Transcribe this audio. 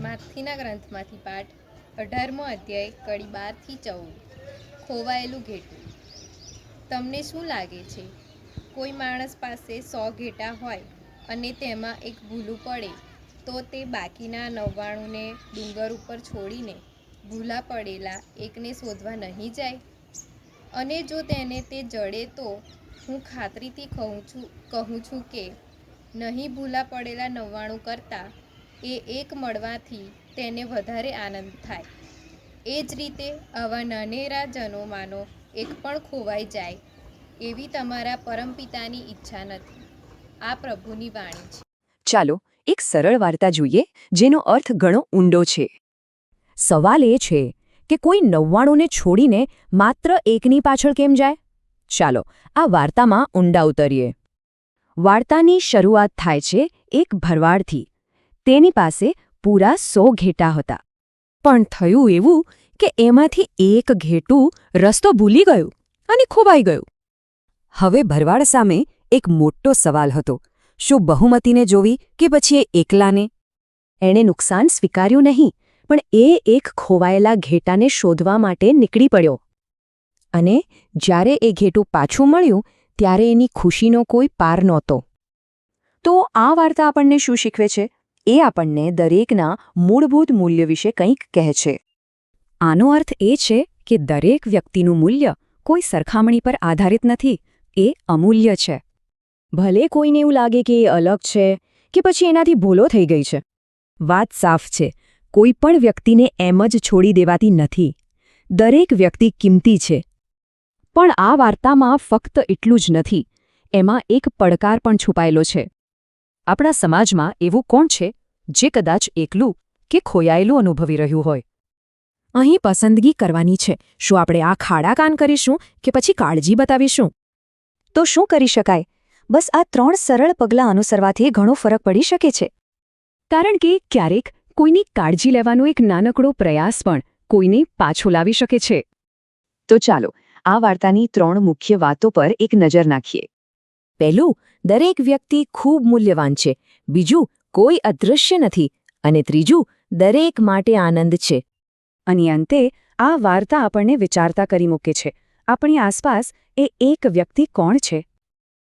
ગ્રંથમાંથી પાઠ અઢારમો અધ્યાય, કડી બારથી ચૌદ. ખોવાયેલું ઘેટું. તમને શું લાગે છે? કોઈ માણસ પાસે સો ઘેટા હોય અને તેમાં એક ભૂલું પડે, તો તે બાકીના નવ્વાણુંને ડુંગર ઉપર છોડીને ભૂલા પડેલા એકને શોધવા નહીં જાય? અને જો તેને તે જડે, તો હું ખાતરીથી કહું છું કહું છું કે નહીં ભૂલા પડેલા નવ્વાણું કરતાં એ એક મળવાથી તેને વધારે આનંદ થાય. એ જ રીતે આવા નાનેરા જનોમાંનો એક પણ ખોવાઈ જાય એવી તમારા પરમપિતાની ઈચ્છા નથી. આ પ્રભુની વાણી છે. ચાલો એક સરળ વાર્તા જોઈએ જેનો અર્થ ઘણો ઊંડો છે. સવાલ એ છે કે કોઈ નવ્વાણુંને છોડીને માત્ર એકની પાછળ કેમ જાય? ચાલો આ વાર્તામાં ઊંડા ઉતરીએ. વાર્તાની શરૂઆત થાય છે એક ભરવાડથી. તેની પાસે પૂરા સો ઘેટા હતા. પણ થયું એવું કે એમાંથી એક ઘેટું રસ્તો ભૂલી ગયું અને ખોવાઈ ગયું. હવે ભરવાડ સામે એક મોટો સવાલ હતો. શું બહુમતીને જોવી કે પછી એ એકલાને? એણે નુકસાન સ્વીકાર્યું નહીં, પણ એ એક ખોવાયેલા ઘેટાને શોધવા માટે નીકળી પડ્યો. અને જ્યારે એ ઘેટું પાછું મળ્યું, ત્યારે એની ખુશીનો કોઈ પાર નહોતો. તો આ વાર્તા આપણને શું શીખવે છે? એ આપણને દરેકના મૂળભૂત મૂલ્ય વિશે કંઈક કહે છે. આનો અર્થ એ છે કે દરેક વ્યક્તિનું મૂલ્ય કોઈ સરખામણી પર આધારિત નથી, એ અમૂલ્ય છે. ભલે કોઈને એવું લાગે કે એ અલગ છે, કે પછી એનાથી ભૂલો થઈ ગઈ છે. વાત સાફ છે, કોઈ પણ વ્યક્તિને એમ જ છોડી દેવાતી નથી. દરેક વ્યક્તિ કિંમતી છે. પણ આ વાર્તામાં ફક્ત એટલું જ નથી, એમાં એક પડકાર પણ છુપાયેલો છે. આપણા સમાજમાં એવું કોણ છે જે કદાચ એકલું કે ખોયાયેલું અનુભવી રહ્યું હોય? અહીં પસંદગી કરવાની છે. શું આપણે આ ખાડા કાન કરીશું કે પછી કાળજી બતાવીશું? તો શું કરી શકાય? બસ આ ત્રણ સરળ પગલાં અનુસરવાથી ઘણો ફરક પડી શકે છે. કારણ કે ક્યારેક કોઈની કાળજી લેવાનો એક નાનકડો પ્રયાસ પણ કોઈને પાછો લાવી શકે છે. તો ચાલો, આ વાર્તાની ત્રણ મુખ્ય વાતો પર એક નજર નાખીએ. પહેલું, દરેક વ્યક્તિ ખૂબ મૂલ્યવાન છે. બીજું, કોઈ અદૃશ્ય નથી. અને ત્રીજું, દરેક માટે આનંદ છે. અને અંતે, આ વાર્તા આપણને વિચારતા કરી મૂકે છે. આપણી આસપાસ એ એક વ્યક્તિ કોણ છે?